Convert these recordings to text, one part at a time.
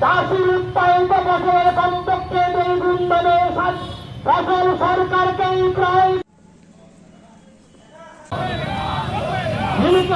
চাষির উৎপাদিত ফসলের কমপক্ষে দুই গুণ দামে ফসল সরকারকেই ক্রয় মিলিত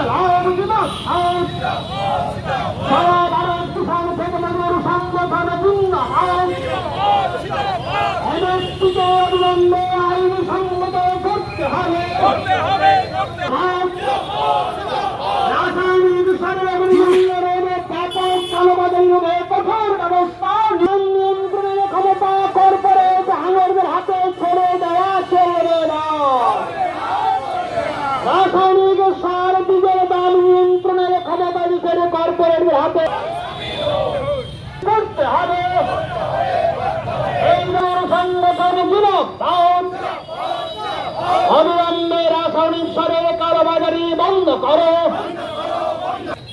রাসায়নিক সার বীজের দাম নিয়ন্ত্রণের ক্ষমতা দিকের কর্পোরেটের হাতে করতে হবে। সংগঠন যুবক। অবিলম্বে রাসায়নিক সারের কালোবাজারি বন্ধ করো।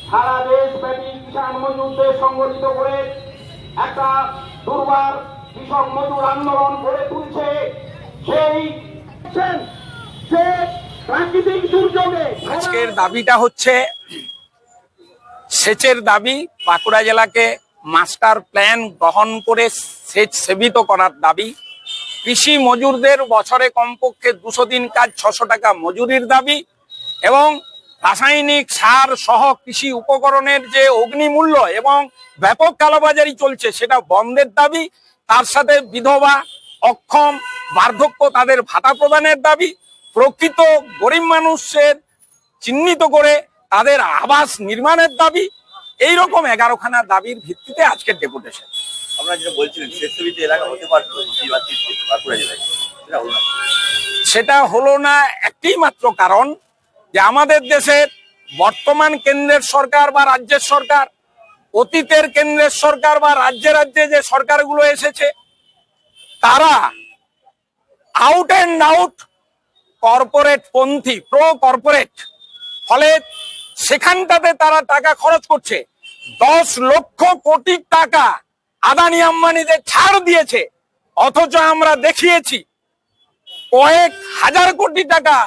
সারা দেশব্যাপী কিষাণ মজুরদের সংগঠিত করে একটা দুর্বার কৃষক মজুর আন্দোলন গড়ে তুলছে। সেই দুর্যোগে আজকের দাবিটা হচ্ছে, সেচের দাবি বাঁকুড়া জেলাকে মাস্টার প্ল্যান গ্রহণ করে সেচ সেবিত করার দাবি। কৃষি মজুরদের বছরে কমপক্ষে দুশো দিন কাজ, ছশো টাকা মজুরির দাবি এবং রাসায়নিক সার সহ কৃষি উপকরণের যে অগ্নিমূল্য এবং ব্যাপক কালোবাজারি চলছে, সেটা বন্ধের দাবি। তার সাথে বিধবা, অক্ষম, বার্ধক্য তাদের ভাতা প্রদানের দাবি। প্রকৃত গরিব মানুষের চিহ্নিত করে তাদের আবাস নির্মাণের দাবি এই রকম এগারোখানা দাবির ভিত্তিতে আজকের ডেপুটেশন আপনারা যেটা বলছিলেন শেষবিত এলাকা হতে পারতো সেটা হলো না। একটি মাত্র কারণ যে আমাদের দেশের বর্তমান কেন্দ্রের সরকার বা রাজ্যের সরকার অতীতের কেন্দ্রের সরকার বা রাজ্যে রাজ্যে যে সরকারগুলো এসেছে তারা আউট অ্যান্ড আউট কর্পোরেট পন্থী প্রো কর্পোরেট ফলে সেখানটাতে তারা টাকা খরচ করছে। দশ লক্ষ কোটি টাকা আদানি আম্বানিদের ছাড় দিয়েছে। অথচ আমরা দেখিয়েছি, কয়েক হাজার কোটি টাকা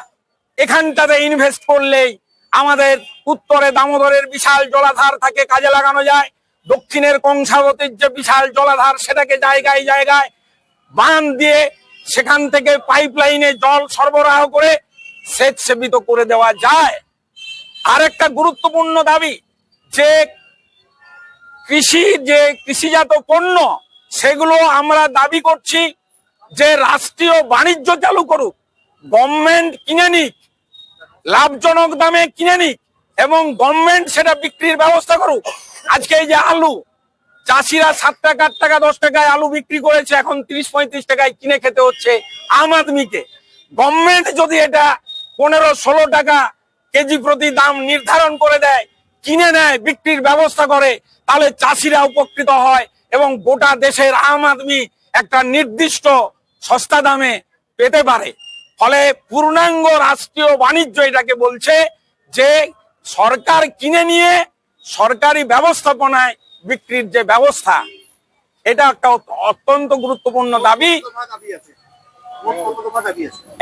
এখানটাতে ইনভেস্ট করলেই আমাদের উত্তরে দামোদরের বিশাল জলাধার থাকে, কাজে লাগানো যায়। দক্ষিণের কংসাবতীর যে বিশাল জলাধার, সেটাকে জায়গায় জায়গায় বাঁধ দিয়ে সেখান থেকে পাইপ লাইনে জল সরবরাহ করে সেচ সেবিত করে দেওয়া যায়। আরেকটা গুরুত্বপূর্ণ দাবি, যে কৃষি, যে কৃষিজাত পণ্য, সেগুলো আমরা দাবি করছি যে রাষ্ট্রীয় বাণিজ্য চালু করুক, গভর্নমেন্ট কিনে নিক, লাভজনক দামে কিনে নিক, এবং গভর্নমেন্ট সেটা বিক্রির ব্যবস্থা করুক। আজকে এই যে আলু চাষিরা সাত টাকা, আট টাকা, দশ টাকায় আলু বিক্রি করেছে, এখন তিরিশ, পঁয়ত্রিশ টাকায় কিনে খেতে হচ্ছে আম আদমিকে। গভর্নমেন্ট যদি এটা পনেরো, ষোলো টাকা কেজি প্রতি দাম নির্ধারণ করে দেয়, কিনে নেয়, বিক্রির ব্যবস্থা করে, তাহলে চাষিরা উপকৃত হয় এবং গোটা দেশের আম আদমি একটা নির্দিষ্ট সস্তা দামে পেতে পারে। ফলে পূর্ণাঙ্গ রাষ্ট্রীয় বাণিজ্য এটাকে বলছে যে সরকার কিনে নিয়ে সরকারি ব্যবস্থাপনায় বিক্রির যে ব্যবস্থা, এটা একটা অত্যন্ত গুরুত্বপূর্ণ দাবি।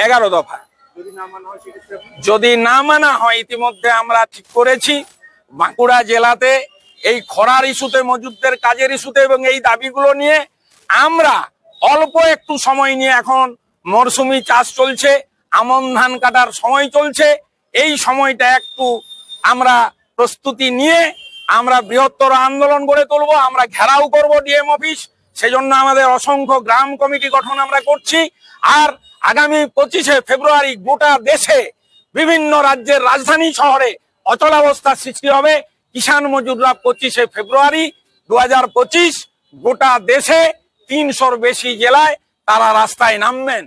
এগারো দফা। যদি না মানা হয় যদি না মানা হয় ইতিমধ্যে আমরা ঠিক করেছি। বাঁকুড়া জেলাতে এই খরার ইস্যুতে মজুদদের কাজের ইস্যুতে এবং এই দাবিগুলো নিয়ে আমরা অল্প একটু সময় নিয়ে এখন মরশুমি চাষ চলছে, আমন ধান কাটার সময় চলছে। এই সময়টা একটু আমরা প্রস্তুতি নিয়ে আমরা বৃহত্তর আন্দোলন গড়ে তুলবো, আমরা ঘেরাও করব ডিএম অফিস সেজন্য আমাদের অসংখ্য গ্রাম কমিটি গঠন আমরা করছি। আর আগামী পঁচিশে ফেব্রুয়ারি গোটা দেশে বিভিন্ন রাজ্যের রাজধানী শহরে অচলাবস্থার সৃষ্টি হবে। কিষাণ মজুররা পঁচিশে ফেব্রুয়ারি দু হাজার পঁচিশ গোটা দেশে তিনশোর বেশি জেলায় তারা রাস্তায় নামবেন।